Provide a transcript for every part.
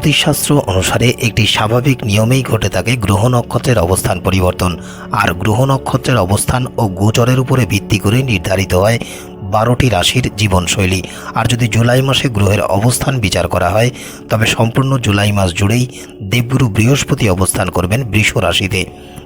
জ্যোতিষশাস্ত্র অনুসারে একটি স্বাভাবিক নিয়মেই ঘটে থাকে গ্রহ নক্ষত্রের অবস্থান পরিবর্তন। আর গ্রহ নক্ষত্রের অবস্থান ও গোচরের উপরে ভিত্তি করে নির্ধারিত হয় বারোটি রাশির জীবনশৈলী। আর যদি জুলাই মাসে গ্রহের অবস্থান বিচার করা হয়, তবে সম্পূর্ণ জুলাই মাস জুড়েই দেবগুরু বৃহস্পতি অবস্থান করবেন বৃষ রাশিতে।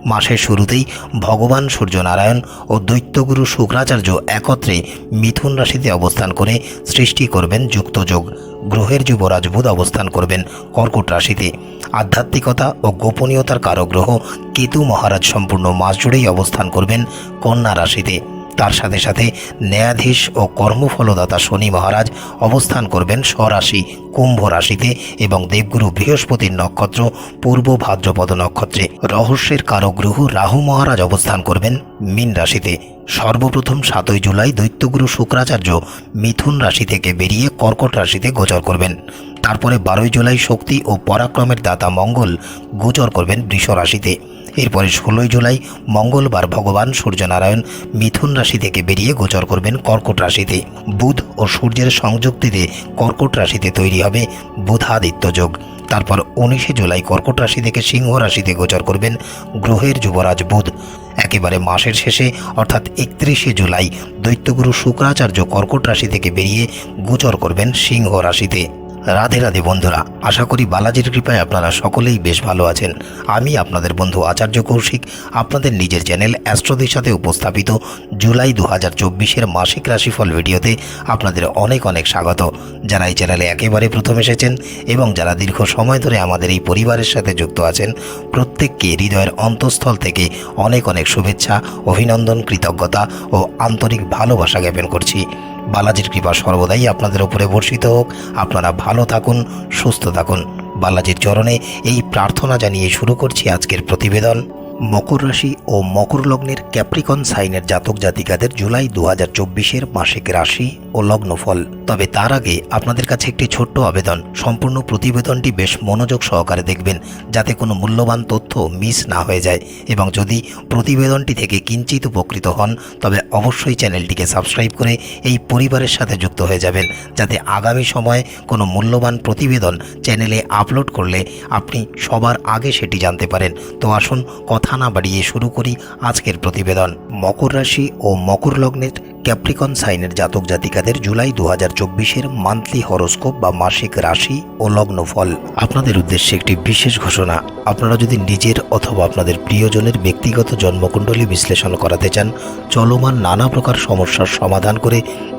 মাসের শুরুতেই ভগবান সূর্যনারায়ণ ও দৈত্যগুরু শুক্রাচার্য একত্রে মিথুন রাশিতে অবস্থান করে সৃষ্টি করবেন যুক্তযোগ। গ্রহের যুবরাজ বুধ অবস্থান করবেন কর্কট রাশিতে। আধ্যাত্মিকতা ও গোপনীয়তার কারগ্রহ কেতু মহারাজ সম্পূর্ণ মাস জুড়েই অবস্থান করবেন কন্যা রাশিতে। তার সাথে সাথে ন্যায়াধীশ ও কর্মফলদাতা শনি মহারাজ অবস্থান করবেন স্বরাশি কুম্ভ রাশিতে এবং দেবগুরু বৃহস্পতির নক্ষত্র পূর্ব ভাদ্রপদ নক্ষত্রে। রহস্যের কারক গ্রহ রাহু মহারাজ অবস্থান করবেন মীন রাশিতে। সর্বপ্রথম সাতই জুলাই দৈত্যগুরু শুক্রাচার্য মিথুন রাশি থেকে বেরিয়ে কর্কট রাশিতে গোচর করবেন। তারপরে বারোই জুলাই শক্তি ও পরাক্রমের দাতা মঙ্গল গোচর করবেন বৃষ রাশিতে। এরপরে ষোলোই জুলাই মঙ্গলবার ভগবান সূর্যনারায়ণ মিথুন রাশি থেকে বেরিয়ে গোচর করবেন কর্কট রাশিতে। বুধ ও সূর্যের সংযুক্তিতে কর্কট রাশিতে তৈরি হবে বুধাদিত্য যোগ। তারপর উনিশে জুলাই কর্কট রাশি থেকে সিংহ রাশিতে গোচর করবেন গ্রহের যুবরাজ বুধ। একেবারে মাসের শেষে, অর্থাৎ একত্রিশে জুলাই, দৈত্যগুরু শুক্রাচার্য কর্কট রাশি থেকে বেরিয়ে গোচর করবেন সিংহ রাশিতে। রাধে রাধে বন্ধুরা, আশা করি বালাজির কৃপায় আপনারা সকলেই বেশ ভালো আছেন। আমি আপনাদের বন্ধু আচার্য কৌশিক, আপনাদের নিজের চ্যানেল অ্যাস্ট্রোদের সাথে উপস্থাপিত জুলাই দু হাজার চব্বিশের মাসিক রাশিফল ভিডিওতে আপনাদের অনেক অনেক স্বাগত। যারা এই চ্যানেলে একেবারে প্রথম এসেছেন এবং যারা দীর্ঘ সময় ধরে আমাদের এই পরিবারের সাথে যুক্ত আছেন, প্রত্যেককে হৃদয়ের অন্তঃস্থল থেকে অনেক অনেক শুভেচ্ছা, অভিনন্দন, কৃতজ্ঞতা ও আন্তরিক ভালোবাসা জ্ঞাপন করছি। বালাজির কৃপা সর্বদাই আপনাদের উপরে বর্ষিত হোক। আপনারা ভালো থাকুন, সুস্থ থাকুন। বালাজির চরণে এই প্রার্থনা জানিয়ে শুরু করছি আজকের প্রতিবেদন। মকর রাশি ও মকর লগ্নের ক্যাপ্রিকন সাইনের জাতক জাতিকাদের জুলাই দু হাজার চব্বিশের মাসিক রাশি ও লগ্নফল। তবে তার আগে আপনাদের কাছে একটি ছোট্ট আবেদন। সম্পূর্ণ প্রতিবেদনটি বেশ মনোযোগ সহকারে দেখবেন, যাতে কোনো মূল্যবান তথ্য মিস না হয়ে যায়। এবং যদি প্রতিবেদনটি থেকে কিঞ্চিত উপকৃত হন, তবে অবশ্যই চ্যানেলটিকে সাবস্ক্রাইব করে এই পরিবারের সাথে যুক্ত হয়ে যাবেন, যাতে আগামী সময়ে কোনো মূল্যবান প্রতিবেদন চ্যানেলে আপলোড করলে আপনি সবার আগে সেটি জানতে পারেন। তো আসুন, কথা না বাড়িয়ে শুরু করি আজকের প্রতিবেদন। মকর রাশি ও মকর লগ্নের ক্যাপ্রিকন সাইনের জাতক জাতিকাদের জুলাই দু হাজার চব্বিশের মান্থলি হরোস্কোপ বা মাসিক রাশি ও লগ্নফল আপনাদের উদ্দেশ্যে একটি বিশেষ ঘোষণা। আপনারা যদি নিজের অথবা আপনাদের প্রিয়জনের ব্যক্তিগত জন্মকুণ্ডলী বিশ্লেষণ করাতে চান, চলমান নানা প্রকার সমস্যার সমাধান করে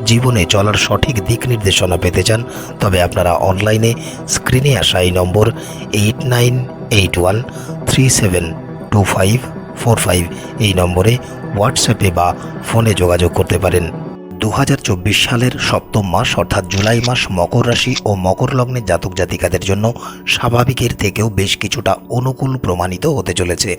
জীবনে চলার সঠিক দিক নির্দেশনা পেতে চান, তবে আপনারা অনলাইনে স্ক্রিনে আসা এই নম্বর eight nine eight one three seven two five four five এই নম্বরে হোয়াটসঅ্যাপে বা ফোনে যোগাযোগ করতে পারেন। দু হাজার চব্বিশ সালের সপ্তম মাস অর্থাৎ জুলাই মাস মকর রাশি ও মকর লগ্নের জাতক জাতিকাদের জন্য স্বাভাবিকের থেকেও বেশ কিছুটা অনুকূল প্রমাণিত হতে চলেছে।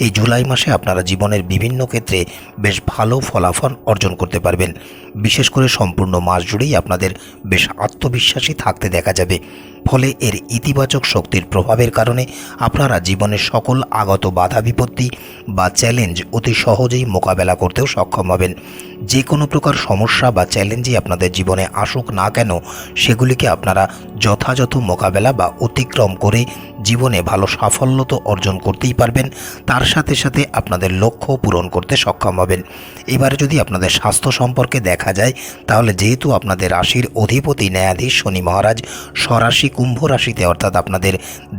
এই জুলাই মাসে আপনারা জীবনের বিভিন্ন ক্ষেত্রে বেশ ভালো ফলাফল অর্জন করতে পারবেন। বিশেষ করে সম্পূর্ণ মাস জুড়েই আপনাদের বেশ আত্মবিশ্বাসী থাকতে দেখা যাবে। ফলে এর ইতিবাচক শক্তির প্রভাবের কারণে আপনারা জীবনের সকল আগত বাধা বিপত্তি বা চ্যালেঞ্জ অতি সহজেই মোকাবেলা করতেও সক্ষম হবেন। যে কোনো প্রকার সমস্যা বা চ্যালেঞ্জই আপনাদের জীবনে আসুক না কেন, সেগুলিকে আপনারা যথাযথ মোকাবেলা বা অতিক্রম করে জীবনে ভালো সাফল্য তো অর্জন করতেই পারবেন, তার সাথে সাথে আপনাদের লক্ষ্য পূরণ করতে সক্ষম হবেন। এবারে যদি আপনাদের স্বাস্থ্য সম্পর্কে দেখা যায়, তাহলে যেহেতু আপনাদের রাশির অধিপতি ন্যায়াধীশ শনি মহারাজ স্বরাশি কুম্ভ রাশিতে অর্থাৎ আপনাদের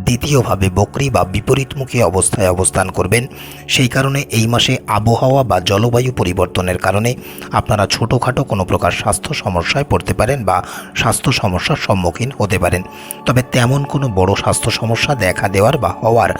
দ্বিতীয়ভাবে বকরি বা বিপরীতমুখী অবস্থায় অবস্থান করবেন। সেই কারণে এই মাসে আবহাওয়া বা জলবায়ু পরিবর্তনের কারণে আপনারা ছোটোখাটো কোনো প্রকার স্বাস্থ্য সমস্যায় পড়তে পারেন বা স্বাস্থ্য সমস্যার সম্মুখীন হতে পারেন। তবে তেমন কোনো বড় স্বাস্থ্য সমস্যা দেখা দেওয়ার বা হওয়ার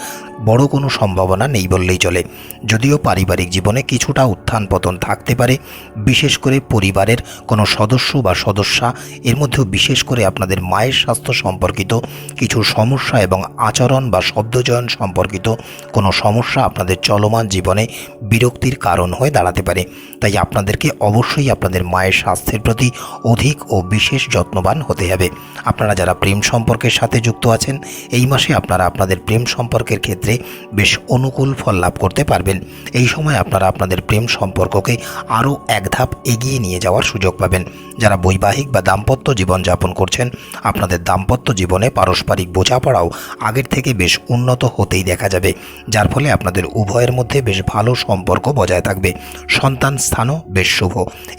বড় কোনো সম্ভাবনা নেই বললেই চলে। যদিও পারিবারিক জীবনে কিছুটা উত্থান পতন থাকতে পারে, বিশেষ করে পরিবারের কোনো সদস্য বা সদস্যা, এর মধ্যেও বিশেষ করে আপনাদের মায়ের স্বাস্থ্য সম্পর্কিত, কিছু সমস্যা এবং আচরণ বা শব্দচয়ন সম্পর্কিত কোনো সমস্যা আপনাদের চলমান জীবনে বিরক্তির কারণ হয়ে দাঁড়াতে পারে। তাই আপনাদেরকে অবশ্যই আপনাদের মায়ের স্বাস্থ্যের প্রতি অধিক ও বিশেষ যত্নবান হতে হবে। আপনারা যারা প্রেম সম্পর্কের সাথে যুক্ত আছেন, এই মাসে আপনারা আপনাদের প্রেম সম্পর্কের ক্ষেত্রে বেশ অনুকূল ফল লাভ করতে পারবেন। এই সময় আপনারা আপনাদের প্রেম সম্পর্ককে আরও এক ধাপ এগিয়ে নিয়ে যাওয়ার সুযোগ পাবেন। যারা বৈবাহিক বা দাম্পত্য জীবনযাপন করছেন, আপনাদের দাম্পত্য জীবনে পারস্পরিক বোঝাপড়াও আগের থেকে বেশ উন্নত হতেই দেখা যাবে, যার ফলে আপনাদের উভয়ের মধ্যে বেশ ভালো সম্পর্ক বজায় থাকবে। সন্তান স্থানও বেশ শুভ।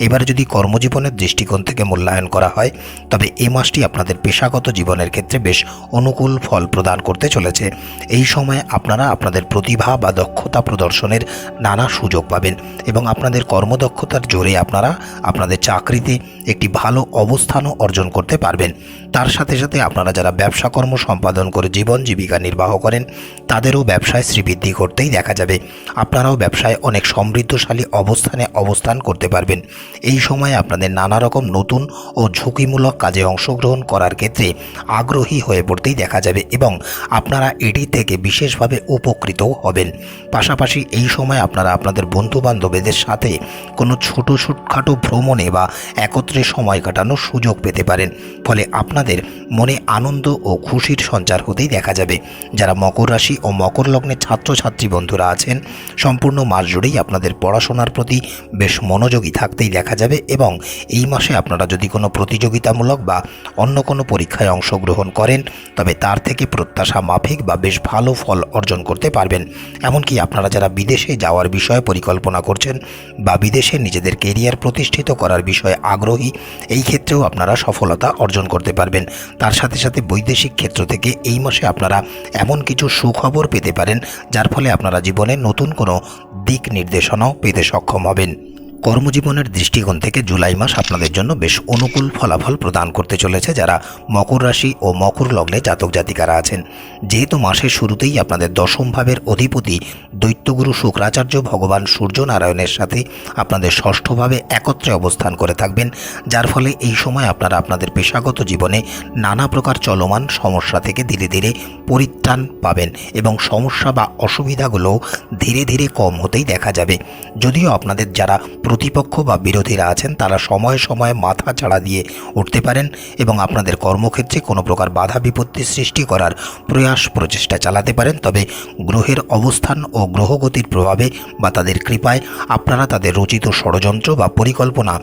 এবারে যদি কর্মজীবনের দৃষ্টিকোণ থেকে মূল্যায়ন করা হয়, তবে এই মাসটি আপনাদের পেশাগত জীবনের ক্ষেত্রে বেশ অনুকূল ফল প্রদান করতে চলেছে। এই সময়ে আপনারা আপনাদের প্রতিভা বা দক্ষতা প্রদর্শনের নানা সুযোগ পাবেন এবং আপনাদের কর্মদক্ষতার জোরে আপনারা আপনাদের চাকরিতে একটি ভালো অবস্থানও অর্জন করতে পারবেন। তার সাথে সাথে আপনারা যারা ব্যবসা, কর্ম সম্পাদন করে জীবন জীবিকা নির্বাহ করেন, তাদেরও ব্যবসায় শ্রীবৃদ্ধি করতেই দেখা যাবে। আপনারাও ব্যবসায় অনেক সমৃদ্ধশালী অবস্থানে অবস্থান করতে পারবেন। এই সময়ে আপনাদের নানা রকম নতুন ও ঝুঁকিমূলক কাজে অংশগ্রহণ করার ক্ষেত্রে আগ্রহী হয়ে পড়তেই দেখা যাবে এবং আপনারা এটি থেকে বিশেষভাবে উপকৃতও হবেন। পাশাপাশি এই সময় আপনারা আপনাদের বন্ধু বান্ধবীদের সাথে কোনো ছোটো ছোটখাটো ভ্রমণে বা একত্রে সময় কাটানোর সুযোগ পেতে পারেন। ফলে আপনাদের মনে আনন্দ ও খুশির সঞ্চার হতেই দেখা যাবে। যারা মকর রাশি ও মকর লগ্নের ছাত্রছাত্রী বন্ধুরা আছেন, সম্পূর্ণ মাস জুড়েই আপনাদের পড়াশোনার প্রতি বেশ মনোযোগী থাকতেই দেখা যাবে এবং এই মাসে আপনারা যদি কোনো প্রতিযোগিতামূলক বা অন্য কোনো পরীক্ষায় অংশগ্রহণ করেন, তবে তার থেকে প্রত্যাশা মাফিক বা বেশ ভালো ফল অর্জন করতে পারবেন। এমনকি আপনারা যারা বিদেশে যাওয়ার বিষয়ে পরিকল্পনা করছেন বা বিদেশে নিজেদের কেরিয়ার প্রতিষ্ঠিত করার বিষয়ে আগ্রহী, এই ক্ষেত্রেও আপনারা সফলতা অর্জন করতে পারবেন। তার সাথে সাথে সাথে বৈদেশিক ক্ষেত্র থেকে এই মাসে আপনারা এমন কিছু সুখবর পেতে পারেন, যার ফলে আপনারা জীবনে নতুন কোনো দিক নির্দেশনাও পেতে সক্ষম হবেন। কর্মজীবনের দৃষ্টিকোণ থেকে জুলাই মাস আপনাদের জন্য বেশ অনুকূল ফলাফল প্রদান করতে চলেছে যারা মকর রাশি ও মকর লগ্নে জাতক জাতিকারা আছেন। যেহেতু মাসের শুরুতেই আপনাদের দশম ভাবের অধিপতি দৈত্যগুরু শুক্রাচার্য ভগবান সূর্যনারায়ণের সাথে আপনাদের ষষ্ঠভাবে একত্রে অবস্থান করে থাকবেন, যার ফলে এই সময় আপনারা আপনাদের পেশাগত জীবনে নানা প্রকার চলমান সমস্যা থেকে ধীরে ধীরে পরিত্রাণ পাবেন এবং সমস্যা বা অসুবিধাগুলো ধীরে ধীরে কম হতেই দেখা যাবে। যদিও আপনাদের যারা প্রতিপক্ষ বা বিরোধীরা আছেন, তারা সময়ে সময়ে মাথা চাড়া দিয়ে উঠতে পারেন এবং আপনাদের কর্মক্ষেত্রে কোনো প্রকার বাধা বিপত্তি সৃষ্টি করার প্রয়াস প্রচেষ্টা চালাতে পারেন। তবে গ্রহের অবস্থান ও গ্রহগতির প্রভাবে বা তাদের কৃপায় আপনারা তাদের রচিত ষড়যন্ত্র বা পরিকল্পনা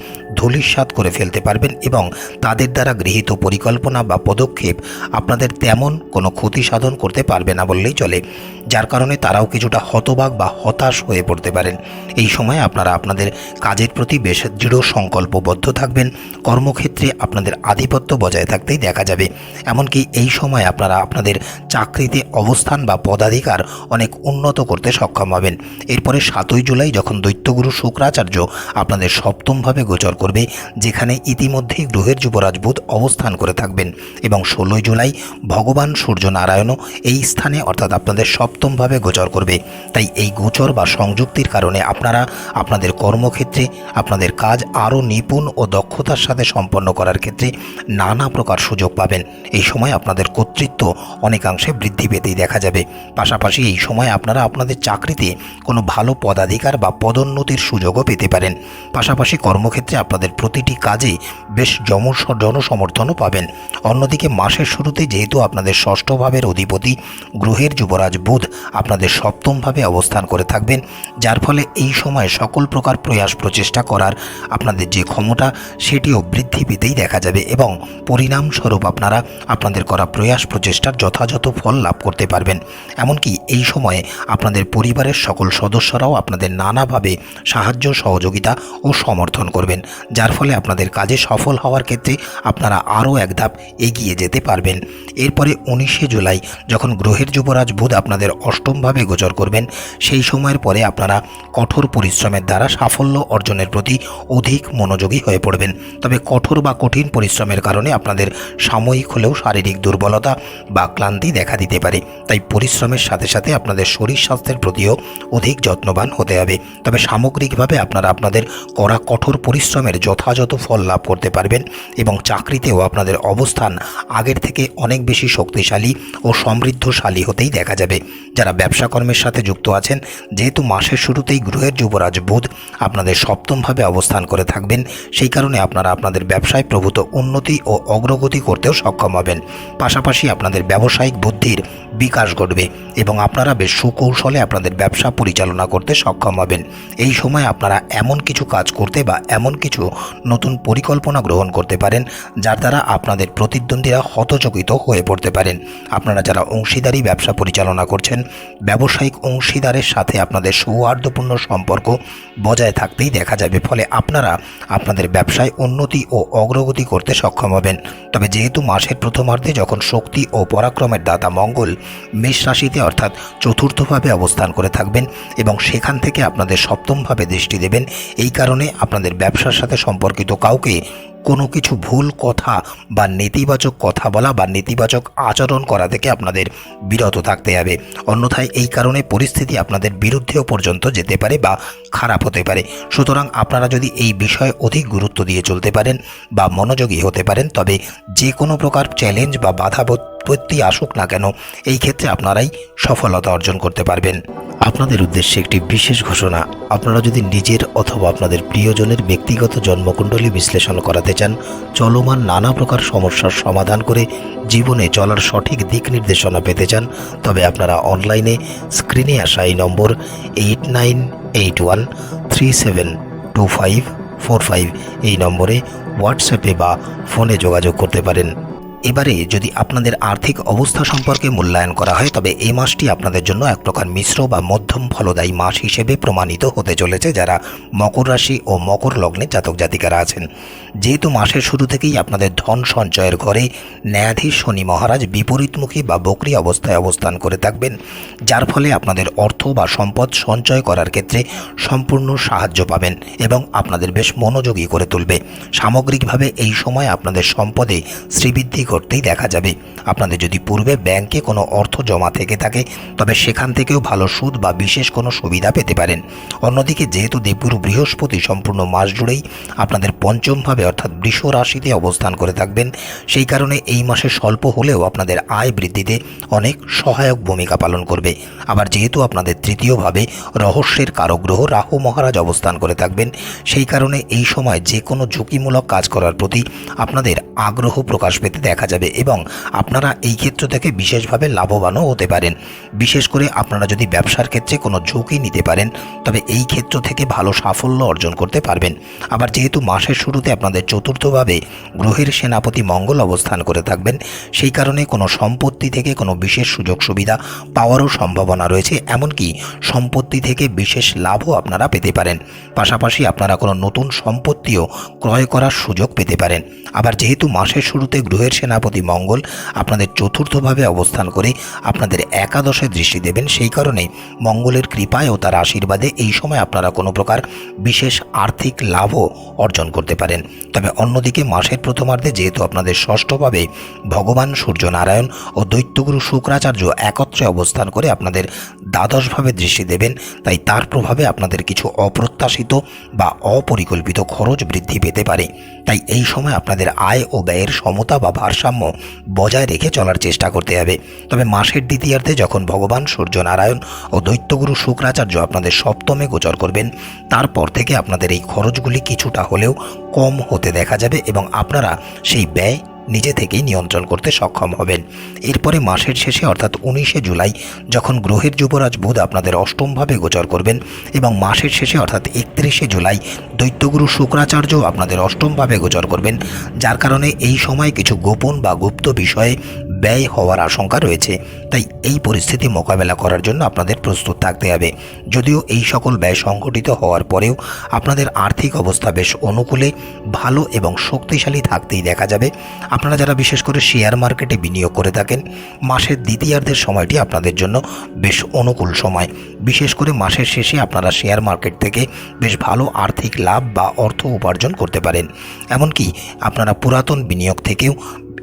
ধূলিসাৎ করে ফেলতে পারবেন এবং তাদের দ্বারা গৃহীত পরিকল্পনা বা পদক্ষেপ আপনাদের তেমন কোনো ক্ষতি সাধন করতে পারবে না বললেই চলে, যার কারণে তারাও কিছুটা হতবাক বা হতাশ হয়ে পড়তে পারেন। এই সময় আপনারা আপনাদের কাজের প্রতি বেশ দৃঢ় সংকল্পবদ্ধ থাকবেন, কর্মক্ষেত্রে আপনাদের আধিপত্য বজায় থাকতেই দেখা যাবে। এমনকি এই সময় আপনারা আপনাদের চাকরিতে অবস্থান বা পদাধিকার অনেক উন্নত করতে সক্ষম হবেন। এরপরে সাতই জুলাই যখন দৈত্যগুরু শুক্রাচার্য আপনাদের সপ্তমভাবে গোচর করবে যেখানে ইতিমধ্যেই গ্রহের যুবরাজ বুধ অবস্থান করে থাকবেন। এবং ষোলোই জুলাই ভগবান সূর্য নারায়ণও এই স্থানে, অর্থাৎ আপনাদের সপ্তমভাবে গোচর করবে। তাই এই গোচর বা সংযুক্তির কারণে আপনারা আপনাদের কর্মক্ষেত্রে, আপনাদের কাজ আরও নিপুণ ও দক্ষতার সাথে সম্পন্ন করার ক্ষেত্রে নানা প্রকার সুযোগ পাবেন। এই সময় আপনাদের কর্তৃত্ব অনেকাংশে বৃদ্ধি পেতেই দেখা যাবে। পাশাপাশি এই সময় আপনারা আপনাদের চাকরিতে কোনো ভালো পদাধিকার বা পদোন্নতির সুযোগও পেতে পারেন। পাশাপাশি কর্মক্ষেত্রে আপনাদের প্রতিটি কাজে বেশ জমস জনসমর্থনও পাবেন। অন্যদিকে মাসের শুরুতে যেহেতু আপনাদের ষষ্ঠ ভাবের অধিপতি গ্রহের যুবরাজ বুধ আপনাদের সপ্তমভাবে অবস্থান করে থাকবেন, যার ফলে এই সময় সকল প্রকার প্রয়াস প্রচেষ্টা করার আপনাদের যে ক্ষমতা, সেটিও বৃদ্ধি পেতেই দেখা যাবে এবং পরিণামস্বরূপ আপনারা আপনাদের করা প্রয়াস প্রচেষ্টার যথাযথ ফল লাভ করতে পারবেন। এমনকি এই সময়ে আপনাদের পরিবারের সকল সদস্যরাও আপনাদের নানাভাবে সাহায্য, সহযোগিতা ও সমর্থন করবেন। যার ফলে আপনাদের কাজে সফল হওয়ার ক্ষেত্রে আপনারা আরও এক ধাপ এগিয়ে যেতে পারবেন। এরপরে উনিশে জুলাই যখন গ্রহের যুবরাজ বুধ আপনাদের অষ্টমভাবে গোচর করবেন, সেই সময়ের পরে আপনারা কঠোর পরিশ্রমের দ্বারা সাফল্য অর্জনের প্রতি অধিক মনোযোগী হয়ে পড়বেন। তবে কঠোর বা কঠিন পরিশ্রমের কারণে আপনাদের সাময়িক হলেও শারীরিক দুর্বলতা বা ক্লান্তি দেখা দিতে পারে। তাই পরিশ্রমের সাথে সাথে আপনাদের শরীর স্বাস্থ্যের প্রতিও অধিক যত্নবান হতে হবে। তবে সামগ্রিকভাবে আপনারা আপনাদের করা কঠোর পরিশ্রমের পরিশ্রমের যথাযথ ফল লাভ করতে পারবেন এবং চাকরিতেও আপনাদের অবস্থান আগের থেকে অনেক বেশি শক্তিশালী ও সমৃদ্ধশালী হতেই দেখা যাবে। যারা ব্যবসা কর্মের সাথে যুক্ত আছেন, যেহেতু মাসের শুরুতেই গ্রহের যুবরাজ বুধ আপনাদের সপ্তমভাবে অবস্থান করে থাকবেন, সেই কারণে আপনারা আপনাদের ব্যবসায় প্রভূত উন্নতি ও অগ্রগতি করতেও সক্ষম হবেন। পাশাপাশি আপনাদের ব্যবসায়িক বুদ্ধির বিকাশ ঘটবে এবং আপনারা বেশ সুকৌশলে আপনাদের ব্যবসা পরিচালনা করতে সক্ষম হবেন। এই সময় আপনারা এমন কিছু কাজ করতে বা এমন কিছু নতুন পরিকল্পনা গ্রহণ করতে পারেন, যার দ্বারা আপনাদের প্রতিদ্বন্দ্বীরা হতচকিত হয়ে পড়তে পারেন। আপনারা যারা অংশীদারি ব্যবসা পরিচালনা করছেন, ব্যবসায়িক অংশীদারের সাথে আপনাদের সৌহার্দ্যপূর্ণ সম্পর্ক বজায় থাকতেই দেখা যাবে, ফলে আপনারা আপনাদের ব্যবসায় উন্নতি ও অগ্রগতি করতে সক্ষম হবেন। তবে যেহেতু মাসের প্রথমার্ধে যখন শক্তি ও পরাক্রমের দাতা মঙ্গল মেষ রাশিতে অর্থাৎ চতুর্থভাবে অবস্থান করে থাকবেন এবং সেখান থেকে আপনাদের সপ্তমভাবে দৃষ্টি দেবেন, এই কারণে আপনাদের ব্যবসার সাথে সম্পর্কিত কাউকে কোনো কিছু ভুল কথা বা নেতিবাচক কথা বলা বা নেতিবাচক আচরণ করা থেকে আপনাদের বিরত থাকতে হবে। অন্যথায় এই কারণে পরিস্থিতি আপনাদের বিরুদ্ধেও পর্যন্ত যেতে পারে বা খারাপ হতে পারে। সুতরাং আপনারা যদি এই বিষয়ে অধিক গুরুত্ব দিয়ে চলতে পারেন বা মনোযোগী হতে পারেন, তবে যে কোনো প্রকার চ্যালেঞ্জ বা বাধা বিপত্তি আসুক না কেন, এই ক্ষেত্রে আপনারাই সফলতা অর্জন করতে পারবেন। আপনাদের উদ্দেশ্যে একটি বিশেষ ঘোষণা। আপনারা যদি নিজের অথবা আপনাদের প্রিয়জনের ব্যক্তিগত জন্মকুণ্ডলী বিশ্লেষণ করাতে চান, চলমান নানা প্রকার সমস্যার সমাধান করে জীবনে চলার সঠিক দিক নির্দেশনা পেতে চান, তবে আপনারা অনলাইনে স্ক্রিনে আসা এই নম্বর eight nine eight one three seven two five four five এই নম্বরে হোয়াটসঅ্যাপে বা ফোনে যোগাযোগ করতে পারেন। এবারে যদি আপনাদের আর্থিক অবস্থা সম্পর্কে মূল্যায়ন করা হয়, তবে এই মাসটি আপনাদের জন্য এক প্রকার মিশ্র বা মধ্যম ফলদায়ী মাস হিসেবে প্রমাণিত হতে চলেছে যারা মকর রাশি ও মকর লগ্নে জাতক জাতিকারা আছেন। যেহেতু মাসের শুরু থেকেই আপনাদের ধন সঞ্চয়ের ঘরে ন্যায়াধীশ শনি মহারাজ বিপরীতমুখী বা বকরি অবস্থায় অবস্থান করে থাকবেন, যার ফলে আপনাদের অর্থ বা সম্পদ সঞ্চয় করার ক্ষেত্রে সম্পূর্ণ সাহায্য পাবেন এবং আপনাদের বেশ মনোযোগী করে তুলবে। সামগ্রিকভাবে এই সময় আপনাদের সম্পদে শ্রীবৃদ্ধি করতেই দেখা যাবে। আপনাদের যদি পূর্বে ব্যাংকে কোনো অর্থ জমা থেকে থাকে, তবে সেখান থেকেও ভালো সুদ বা বিশেষ কোনো সুবিধা পেতে পারেন। অন্যদিকে, যেহেতু দেবগুরু বৃহস্পতি সম্পূর্ণ মাস জুড়েই আপনাদের পঞ্চমভাবে অর্থাৎ বৃষ রাশিতে অবস্থান করে থাকবেন, সেই কারণে এই মাসে স্বল্প হলেও আপনাদের আয় বৃদ্ধিতে অনেক সহায়ক ভূমিকা পালন করবে। আবার যেহেতু আপনাদের তৃতীয়ভাবে রহস্যের কারগ্রহ রাহু মহারাজ অবস্থান করে থাকবেন, সেই কারণে এই সময় যে কোনো ঝুঁকিমূলক কাজ করার প্রতি আপনাদের আগ্রহ প্রকাশ পেতে দেখা যাবে এবং আপনারা এই ক্ষেত্র থেকে বিশেষভাবে লাভবানও হতে পারেন। বিশেষ করে আপনারা যদি ব্যবসার ক্ষেত্রে কোনো ঝুঁকি নিতে পারেন, তবে এই ক্ষেত্র থেকে ভালো সাফল্য অর্জন করতে পারবেন। আবার যেহেতু মাসের শুরুতে আপনাদের চতুর্থভাবে গ্রহের সেনাপতি মঙ্গল অবস্থান করে থাকবেন, সেই কারণে কোনো সম্পত্তি থেকে কোনো বিশেষ সুযোগ সুবিধা পাওয়ারও সম্ভাবনা রয়েছে, এমনকি সম্পত্তি থেকে বিশেষ লাভও আপনারা পেতে পারেন। পাশাপাশি আপনারা কোনো নতুন সম্পত্তিও ক্রয় করার সুযোগ পেতে পারেন। আবার যেহেতু মাসের শুরুতে গ্রহের সেনাপতি মঙ্গল আপনাদের চতুর্থভাবে অবস্থান করে আপনাদের একাদশে দৃষ্টি দেবেন। সেই কারণে মঙ্গলের কৃপায় ও তার আশীর্বাদে এই সময় আপনারা কোনো প্রকার বিশেষ আর্থিক লাভও অর্জন করতে পারেন। তবে অন্যদিকে মাসের প্রথমার্ধে যেহেতু আপনাদের ষষ্ঠভাবে ভগবান সূর্যনারায়ণ ও দৈত্যগুরু শুক্রাচার্য একত্রে অবস্থান করে আপনাদের দ্বাদশভাবে দৃষ্টি দেবেন, তাই তার প্রভাবে আপনাদের কিছু অপ্রত্যাশিত বা অপরিকল্পিত খরচ বৃদ্ধি পেতে পারে। তাই এই সময় আপনাদের আয় ও ব্যয়ের সমতা বা ভারসাম্য বজায় রেখে চলার চেষ্টা করতে হবে। তবে মাসের দ্বিতীয়ার্ধে যখন ভগবান সূর্য নারায়ণ ও দৈত্যগুরু শুক্রাচার্য আপনাদের সপ্তমে গোচর করবেন, তারপর থেকে আপনাদের এই খরচগুলি কিছুটা হলেও কম হতে দেখা যাবে এবং আপনারা সেই ব্যয় নিজে থেকেই নিয়ন্ত্রণ করতে সক্ষম হবেন। এরপরে মাসের শেষে, অর্থাৎ উনিশে জুলাই, যখন গ্রহের যুবরাজ বুধ আপনাদের অষ্টমভাবে গোচর করবেন এবং মাসের শেষে, অর্থাৎ একত্রিশে জুলাই, দৈত্যগুরু শুক্রাচার্য আপনাদের অষ্টমভাবে গোচর করবেন, যার কারণে এই সময় কিছু গোপন বা গুপ্ত বিষয়ে ব্যয় হওয়ার আশঙ্কা রয়েছে। তাই এই পরিস্থিতি মোকাবেলা করার জন্য আপনাদের প্রস্তুত থাকতে হবে। যদিও এই সকল ব্যয় সংঘটিত হওয়ার পরেও আপনাদের আর্থিক অবস্থা বেশ অনুকূলে, ভালো এবং শক্তিশালী থাকতেই দেখা যাবে। আপনারা যারা বিশেষ করে শেয়ার মার্কেটে বিনিয়োগ করে থাকেন, মাসের দ্বিতীয়ার্ধের সময়টি আপনাদের জন্য বেশ অনুকূল সময়। বিশেষ করে মাসের শেষে আপনারা শেয়ার মার্কেট থেকে বেশ ভালো আর্থিক লাভ বা অর্থ উপার্জন করতে পারেন। এমনকি আপনারা পুরাতন বিনিয়োগ থেকেও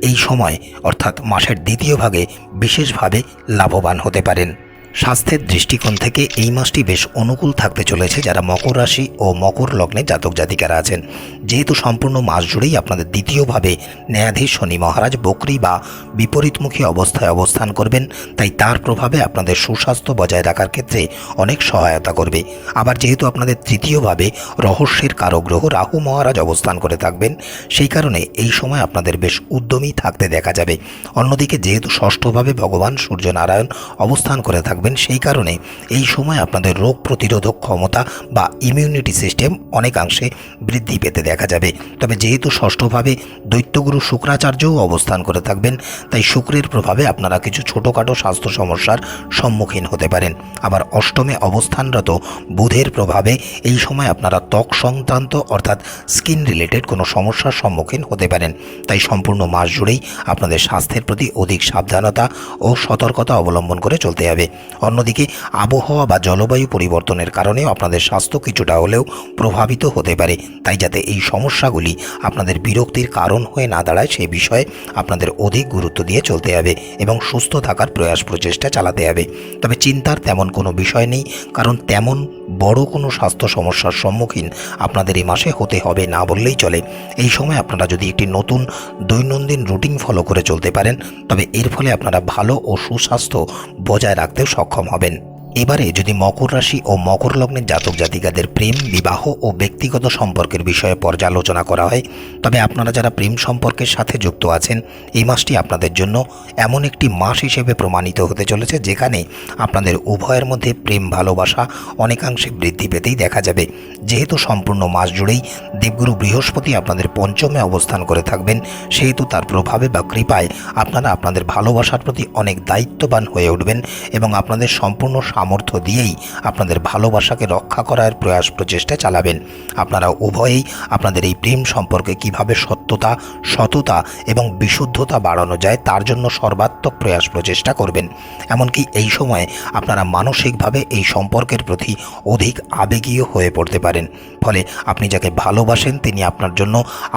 এই সময়, অর্থাৎ মাসের দ্বিতীয় ভাগে, বিশেষভাবে লাভবান হতে পারেন। স্বাস্থ্যের দৃষ্টিকোণ থেকে এই মাসটি বেশ অনুকূল থাকতে চলেছে যারা মকর রাশি ও মকর লগ্নে জাতক জাতিকারা আছেন। যেহেতু সম্পূর্ণ মাস জুড়েই আপনাদের দ্বিতীয়ভাবে ন্যায়াধীশ শনি মহারাজ বকরি বা বিপরীতমুখী অবস্থায় অবস্থান করবেন, তাই তার প্রভাবে আপনাদের সুস্বাস্থ্য বজায় রাখার ক্ষেত্রে অনেক সহায়তা করবে। আবার যেহেতু আপনাদের তৃতীয়ভাবে রহস্যের কারগ্রহ রাহু মহারাজ অবস্থান করে থাকবেন, সেই কারণে এই সময় আপনাদের বেশ উদ্যমী থাকতে দেখা যাবে। অন্যদিকে যেহেতু ষষ্ঠভাবে ভগবান সূর্যনারায়ণ অবস্থান করে থাকবেন সেই কারণে এই সময় আপনাদের রোগ প্রতিরোধক ক্ষমতা বা ইমিউনিটি সিস্টেম অনেকাংশে বৃদ্ধি পেতে দেখা যাবে। তবে যেহেতু ষষ্ঠভাবে দৈত্যগুরু শুক্রাচার্যও অবস্থান করে থাকবেন, তাই শুক্রের প্রভাবে আপনারা কিছু ছোটোখাটো স্বাস্থ্য সমস্যার সম্মুখীন হতে পারেন। আবার অষ্টমে অবস্থানরত বুধের প্রভাবে এই সময় আপনারা ত্বক সংক্রান্ত অর্থাৎ স্কিন রিলেটেড কোনো সমস্যার সম্মুখীন হতে পারেন। তাই সম্পূর্ণ মাস জুড়েই আপনাদের স্বাস্থ্যের প্রতি অধিক সাবধানতা ও সতর্কতা অবলম্বন করে চলতে হবে। অন্যদিকে, আবহাওয়া বা জলবায়ু পরিবর্তনের কারণেও আপনাদের স্বাস্থ্য কিছুটা হলেও প্রভাবিত হতে পারে। তাই যাতে এই সমস্যাগুলি আপনাদের বিরক্তির কারণ হয়ে না দাঁড়ায় সেই বিষয়ে আপনাদের অধিক গুরুত্ব দিয়ে চলতে হবে এবং সুস্থ থাকার প্রয়াস প্রচেষ্টা চালাতে হবে। তবে চিন্তার তেমন কোনো বিষয় নেই, কারণ তেমন বড় কোনো স্বাস্থ্য সমস্যার সম্মুখীন আপনাদের এই মাসে হতে হবে না বললেই চলে। এই সময় আপনারা যদি একটি নতুন দৈনন্দিন রুটিন ফলো করে চলতে পারেন, তবে এর ফলে আপনারা ভালো ও সুস্বাস্থ্য বজায় রাখতেও সক্ষম হবেন। এবারে যদি মকর রাশি ও মকর লগ্নের জাতক জাতিকাদের প্রেম, বিবাহ ও ব্যক্তিগত সম্পর্কের বিষয়ে পর্যালোচনা করা হয়, তবে আপনারা যারা প্রেম সম্পর্কের সাথে যুক্ত আছেন, এই মাসটি আপনাদের জন্য এমন একটি মাস হিসেবে প্রমাণিত হতে চলেছে, যেখানে আপনাদের উভয়ের মধ্যে প্রেম, ভালোবাসা অনেকাংশে বৃদ্ধি পেতেই দেখা যাবে। যেহেতু সম্পূর্ণ মাস জুড়েই দেবগুরু বৃহস্পতি আপনাদের পঞ্চমে অবস্থান করে থাকবেন, সেহেতু তার প্রভাবে বা কৃপায় আপনারা আপনাদের ভালোবাসার প্রতি অনেক দায়িত্ববান হয়ে উঠবেন এবং আপনাদের সম্পূর্ণ সামর্থ্য দিয়েই আপনাদের ভালোবাসাকে রক্ষা করার প্রয়াস প্রচেষ্টা চালাবেন। আপনারা উভয়েই আপনাদের এই প্রেম সম্পর্কে কীভাবে সত্যতা, সততা এবং বিশুদ্ধতা বাড়ানো যায় তার জন্য সর্বাত্মক প্রয়াস প্রচেষ্টা করবেন। এমনকি এই সময়ে আপনারা মানসিকভাবে এই সম্পর্কের প্রতি অধিক আবেগীয় হয়ে পড়তে পারেন। ফলে আপনি যাকে ভালোবাসেন তিনি আপনার জন্য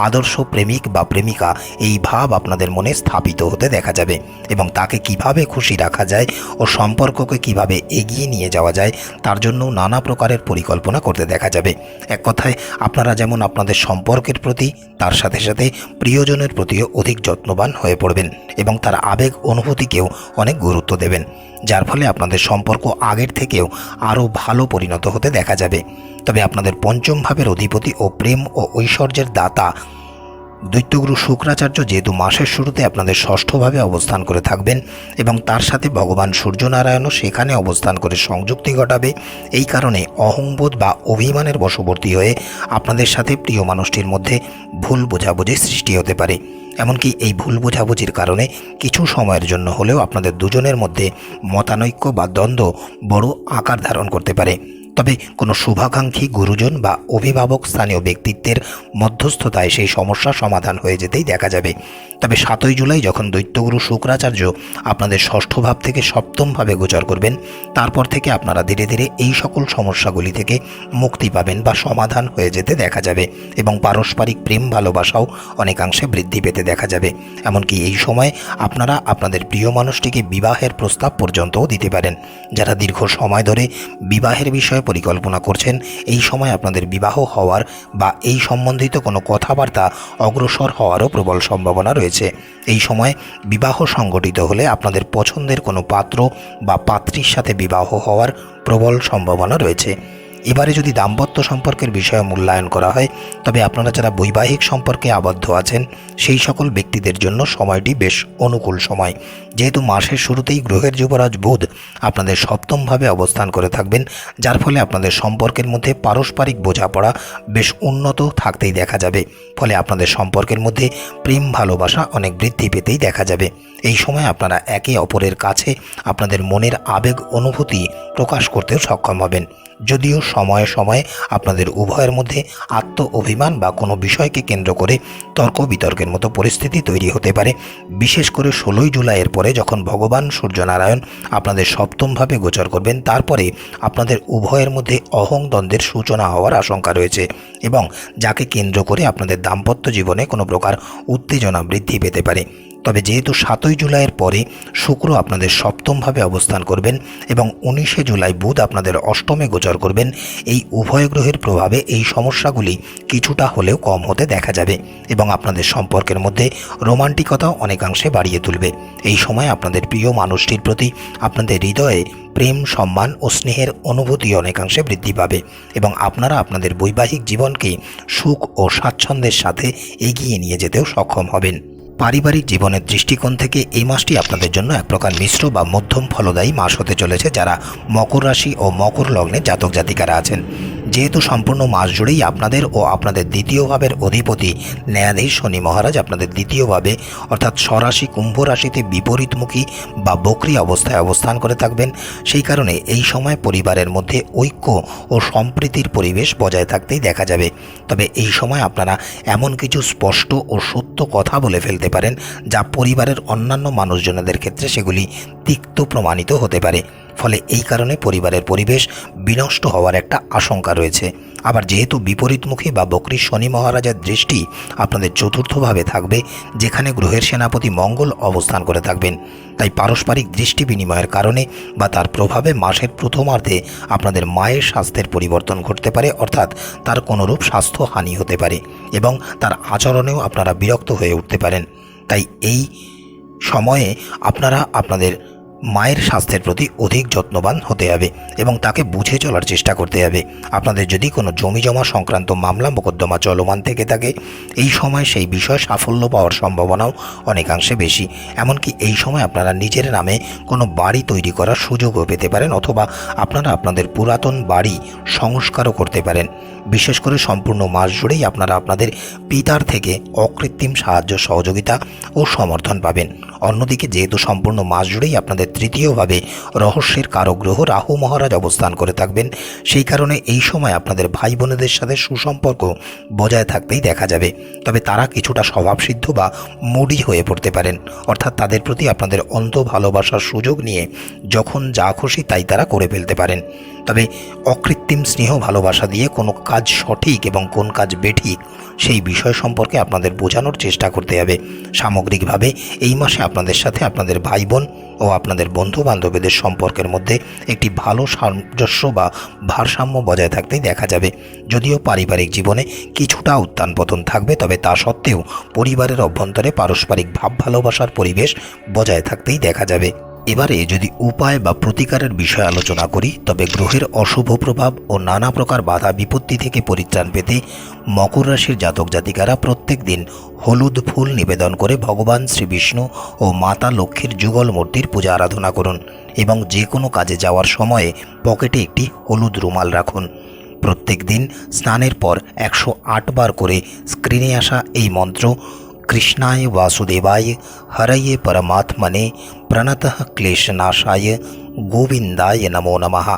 আদর্শ প্রেমিক বা প্রেমিকা এই ভাব আপনাদের মনে স্থাপিত হতে দেখা যাবে এবং তাকে কীভাবে খুশি রাখা যায় ও সম্পর্ককে কীভাবে এগিয়ে নিয়ে যাওয়া যায়, তার জন্য নানা প্রকারের পরিকল্পনা করতে দেখা যাবে। এক কথায়, আপনারা যেমন আপনাদের সম্পর্কের প্রতি, তার সাথে সাথে প্রিয়জনের প্রতিও অধিক যত্নবান হয়ে পড়বেন এবং তার আবেগ অনুভূতিকেও অনেক গুরুত্ব দেবেন, যার ফলে আপনাদের সম্পর্ক আগের থেকেও আরও ভালো পরিণত হতে দেখা যাবে। তবে আপনাদের পঞ্চম ভাবের অধিপতি ও প্রেম ও ঐশ্বর্যের দাতা দৈত্যগুরু শুক্রাচার্য যেহেতু মাসের শুরুতে আপনাদের ষষ্ঠভাবে অবস্থান করে থাকবেন এবং তার সাথে ভগবান সূর্যনারায়ণও সেখানে অবস্থান করে সংযুক্তি ঘটাবে, এই কারণে অহংবোধ বা অভিমানের বশবর্তী হয়ে আপনাদের সাথে প্রিয় মানুষটির মধ্যে ভুল বোঝাবুঝি সৃষ্টি হতে পারে। এমনকি এই ভুল বোঝাবুঝির কারণে কিছু সময়ের জন্য হলেও আপনাদের দুজনের মধ্যে মতানৈক্য বা দ্বন্দ্ব বড় আকার ধারণ করতে পারে। তবে কোনো শুভাকাঙ্ক্ষী গুরুজন বা অভিভাবক স্থানীয় ব্যক্তিত্বের মধ্যস্থতায় সেই সমস্যা সমাধান হয়ে যেতেই দেখা যাবে। তবে সাতই জুলাই যখন দৈত্যগুরু শুক্রাচার্য আপনাদের ষষ্ঠ ভাব থেকে সপ্তম ভাবে গোচর করবেন, তারপর থেকে আপনারা ধীরে ধীরে এই সকল সমস্যাগুলি থেকে মুক্তি পাবেন বা সমাধান হয়ে যেতে দেখা যাবে এবং পারস্পরিক প্রেম, ভালোবাসাও অনেকাংশে বৃদ্ধি পেতে দেখা যাবে। এমনকি এই সময় আপনারা আপনাদের প্রিয় মানুষটিকে বিবাহের প্রস্তাব পর্যন্তও দিতে পারেন, যারা দীর্ঘ সময় ধরে বিবাহের বিষয়ে পরিকল্পনা করছেন, এই সময় আপনাদের বিবাহ হওয়ার বা এই সম্বন্ধিত কোনো কথাবার্তা অগ্রসর হওয়ারও প্রবল সম্ভাবনা রয়েছে। এই সময় বিবাহ সংগঠিত হলে আপনাদের পছন্দের কোনো পাত্র বা পাত্রীর সাথে বিবাহ হওয়ার প্রবল সম্ভাবনা রয়েছে। এবারে যদি দাম্পত্য সম্পর্কের বিষয়ে মূল্যায়ন করা হয়, তবে আপনারা যারা বৈবাহিক সম্পর্কে আবদ্ধ আছেন, সেই সকল ব্যক্তিদের জন্য সময়টি বেশ অনুকূল সময়। যেহেতু মাসের শুরুতেই গ্রহের যুবরাজ বুধ আপনাদের সপ্তমভাবে অবস্থান করে থাকবেন, যার ফলে আপনাদের সম্পর্কের মধ্যে পারস্পরিক বোঝাপড়া বেশ উন্নত থাকতেই দেখা যাবে। ফলে আপনাদের সম্পর্কের মধ্যে প্রেম, ভালোবাসা অনেক বৃদ্ধি পেতেই দেখা যাবে। এই সময় আপনারা একে অপরের কাছে আপনাদের মনের আবেগ, অনুভূতি প্রকাশ করতেও সক্ষম হবেন। যদিও সময়ে সময়ে আপনাদের উভয়ের মধ্যে আত্ম অভিমান বা কোনো বিষয়কে কেন্দ্র করে তর্ক বিতর্কের মতো পরিস্থিতি তৈরি হতে পারে। বিশেষ করে ষোলোই জুলাইয়ের পরে যখন ভগবান সূর্যনারায়ণ আপনাদের সপ্তমভাবে গোচর করবেন, তারপরে আপনাদের উভয়ের মধ্যে অহং দ্বন্দ্বের সূচনা হওয়ার আশঙ্কা রয়েছে এবং যাকে কেন্দ্র করে আপনাদের দাম্পত্য জীবনে কোনো প্রকার উত্তেজনা বৃদ্ধি পেতে পারে। তবে যেহেতু সাতই জুলাইয়ের পরে শুক্র আপনাদের সপ্তমভাবে অবস্থান করবেন এবং উনিশে জুলাই বুধ আপনাদের অষ্টমে গোচর করবেন, এই উভয় গ্রহের প্রভাবে এই সমস্যাগুলি কিছুটা হলেও কম হতে দেখা যাবে এবং আপনাদের সম্পর্কের মধ্যে রোমান্টিকতাও অনেকাংশে বাড়িয়ে তুলবে। এই সময় আপনাদের প্রিয় মানুষটির প্রতি আপনাদের হৃদয়ে প্রেম, সম্মান ও স্নেহের অনুভূতি অনেকাংশে বৃদ্ধি পাবে এবং আপনারা আপনাদের বৈবাহিক জীবনকে সুখ ও স্বাচ্ছন্দ্যের সাথে এগিয়ে নিয়ে যেতেও সক্ষম হবেন। পারিবারিক জীবনের দৃষ্টিকোণ থেকে এই মাসটি আপনাদের জন্য এক প্রকার মিশ্র বা মধ্যম ফলদায়ী মাস হতে চলেছে যারা মকর রাশি ও মকর লগ্নে জাতক জাতিকারা আছেন। যেহেতু সম্পূর্ণ মাস জুড়েই আপনাদের ও আপনাদের দ্বিতীয় ভাবের অধিপতি ন্যায়াধীশ শনি মহারাজ আপনাদের দ্বিতীয়ভাবে অর্থাৎ স্বরাশি কুম্ভ রাশিতে বিপরীতমুখী বা বকরি অবস্থায় অবস্থান করে থাকবেন। সেই কারণে এই সময় পরিবারের মধ্যে ঐক্য ও সম্প্রীতির পরিবেশ বজায় থাকতেই দেখা যাবে। তবে এই সময় আপনারা এমন কিছু স্পষ্ট ও সত্য কথা বলে ফেলতে পারেন, যা পরিবারের অন্যান্য মানুষজনদের ক্ষেত্রে সেগুলি তিক্ত প্রমাণিত হতে পারে। ফলে এই কারণে পরিবারের পরিবেশ বিনষ্ট হওয়ার একটা আশঙ্কা রয়েছে। আবার যেহেতু বিপরীতমুখী বা বকরি শনি মহারাজার দৃষ্টি আপনাদের চতুর্থভাবে থাকবে, যেখানে গ্রহের সেনাপতি মঙ্গল অবস্থান করে থাকবেন। তাই পারস্পরিক দৃষ্টি বিনিময়ের কারণে বা তার প্রভাবে মাসের প্রথমার্ধে আপনাদের মায়ের স্বাস্থ্যের পরিবর্তন ঘটতে পারে, অর্থাৎ তার কোনোরূপ স্বাস্থ্য হানি হতে পারে এবং তার আচরণেও আপনারা বিরক্ত হয়ে উঠতে পারেন। তাই এই সময়ে আপনারা আপনাদের মায়ের স্বাস্থ্যের প্রতি অধিক যত্নবান হতে হবে এবং তাকে বুঝে চলার চেষ্টা করতে হবে। আপনাদের যদি কোনো জমি জমা সংক্রান্ত মামলা, মোকদ্দমা চলমান থেকে থাকে, এই সময় সেই বিষয়ে সাফল্য পাওয়ার সম্ভাবনাও অনেকাংশে বেশি। এমনকি এই সময় আপনারা নিজের নামে কোনো বাড়ি তৈরি করার সুযোগও পেতে পারেন অথবা আপনারা আপনাদের পুরাতন বাড়ি সংস্কারও করতে পারেন। বিশেষ করে সম্পূর্ণ মাস জুড়েই আপনারা আপনাদের পিতার থেকে অকৃত্রিম সাহায্য, সহযোগিতা ও সমর্থন পাবেন। অন্যদিকে যেহেতু সম্পূর্ণ মাস জুড়েই আপনাদের তৃতীয়ভাবে রহস্যের কারক গ্রহ রাহু মহারাজ অবস্থান করে থাকবেন, সেই কারণে এই সময় আপনাদের ভাই বোনেদের সাথে সুসম্পর্ক বজায় থাকতেই দেখা যাবে। তবে তারা কিছুটা স্বভাবসিদ্ধ বা মুডি হয়ে পড়তে পারেন, অর্থাৎ তাদের প্রতি আপনাদের অন্ধ ভালোবাসার সুযোগ নিয়ে যখন যা খুশি তাই তারা করে ফেলতে পারেন। তবে অকৃত্রিম স্নেহ ভালোবাসা দিয়ে কোনো কাজ সঠিক এবং কোন কাজ বেঠিক সেই বিষয় সম্পর্কে আপনাদের বোঝানোর চেষ্টা করতে হবে। সামগ্রিকভাবে এই মাসে আপনাদের সাথে আপনাদের ভাই বোন ও আপনাদের বন্ধু বান্ধবীদের সম্পর্কের মধ্যে একটি ভালো সামঞ্জস্য বা ভারসাম্য বজায় থাকতেই দেখা যাবে। যদিও পারিবারিক জীবনে কিছুটা উত্থান পতন থাকবে, তবে তা সত্ত্বেও পরিবারের অভ্যন্তরে পারস্পরিক ভাব ভালোবাসার পরিবেশ বজায় থাকতেই দেখা যাবে। এবারে যদি উপায় বা প্রতিকারের বিষয় আলোচনা করি, তবে গ্রহের অশুভ প্রভাব ও নানা প্রকার বাধা বিপত্তি থেকে পরিত্রাণ পেতে মকর রাশির জাতক জাতিকারা প্রত্যেক দিন হলুদ ফুল নিবেদন করে ভগবান শ্রী বিষ্ণু ও মাতা লক্ষ্মীর যুগল মূর্তির পূজা আরাধনা করুন এবং যে কোনো কাজে যাওয়ার সময়ে পকেটে একটি হলুদ রুমাল রাখুন। প্রত্যেক দিন স্নানের পর একশো আট বার করে স্ক্রিনে আসা এই মন্ত্র কৃষ্ণায় वासुदेवाय हरये परमात्मने प्रणतः क्लेशनाशाय गोविंदाय नमो नमः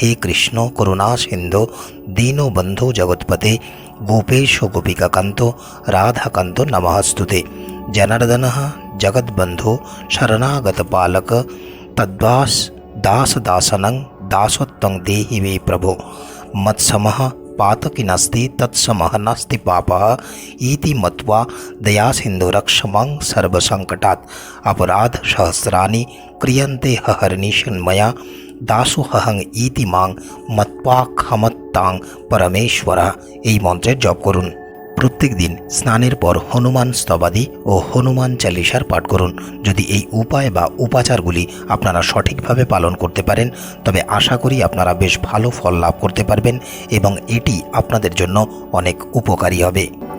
हे कृष्ण करुणा सिंधु दीनो बंधु जगत्पते गोपेश गोपिकाकान्तो राधाकान्तो नमस्तुते जनार्दन जगद्बन्धो शरणागतपालक तद्वास दासदासनं दासोत्तं देहि मे प्रभो मत्समः पातकी नास्ति तत्समः नास्ति पापः इति मत्वा दयासिन्धुरक्षमं सर्वसङ्कटात् अपराधसहस्राणि क्रियन्ते हहर्निशन्मया দাসোহং ইতি মাং মত্পা ক্ষমত্তাং পরমেশ্বরা এই মন্ত্রের জপ করুন প্রত্যেক দিন স্নানের পর হনুমান স্তবাদি ও হনুমান চালিসার পাঠ করুন। যদি এই উপায় বা উপাচারগুলি আপনারা সঠিকভাবে পালন করতে পারেন, তবে আশা করি আপনারা বেশ ভালো ফল লাভ করতে পারবেন এবং এটি আপনাদের জন্য অনেক উপকারী হবে।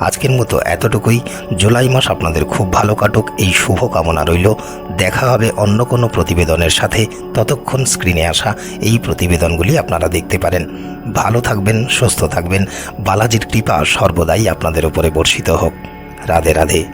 আজকের মতো এতটুকুই। জুলাই মাস আপনাদের খুব ভালো কাটুক, এই শুভ কামনা রইল। দেখা হবে অন্য কোনো প্রতিবেদনের সাথে। ততক্ষণ স্ক্রিনে আসা এই প্রতিবেদনগুলি আপনারা দেখতে পারেন। ভালো থাকবেন, সুস্থ থাকবেন। বালাজির কৃপা সর্বদাই আপনাদের উপরে বর্ষিত হোক। রাধে রাধে।